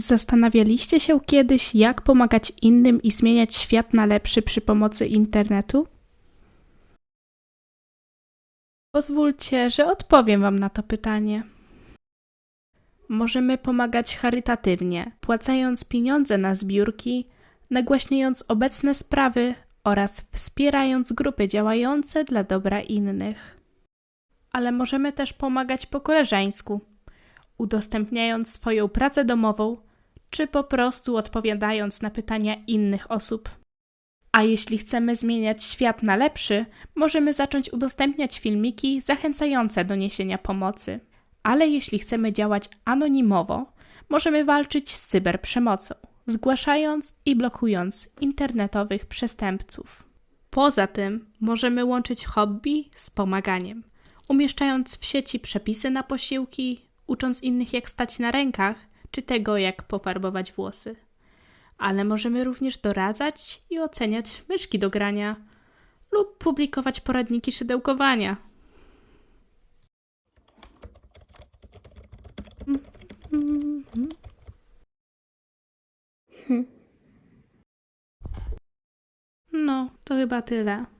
Zastanawialiście się kiedyś, jak pomagać innym i zmieniać świat na lepszy przy pomocy internetu? Pozwólcie, że odpowiem Wam na to pytanie. Możemy pomagać charytatywnie, płacając pieniądze na zbiórki, nagłaśniając obecne sprawy oraz wspierając grupy działające dla dobra innych. Ale możemy też pomagać po koleżeńsku, udostępniając swoją pracę domową, czy po prostu odpowiadając na pytania innych osób. A jeśli chcemy zmieniać świat na lepszy, możemy zacząć udostępniać filmiki zachęcające do niesienia pomocy. Ale jeśli chcemy działać anonimowo, możemy walczyć z cyberprzemocą, zgłaszając i blokując internetowych przestępców. Poza tym możemy łączyć hobby z pomaganiem, umieszczając w sieci przepisy na posiłki, ucząc innych jak stać na rękach czy tego, jak pofarbować włosy. Ale możemy również doradzać i oceniać myszki do grania lub publikować poradniki szydełkowania. No, to chyba tyle.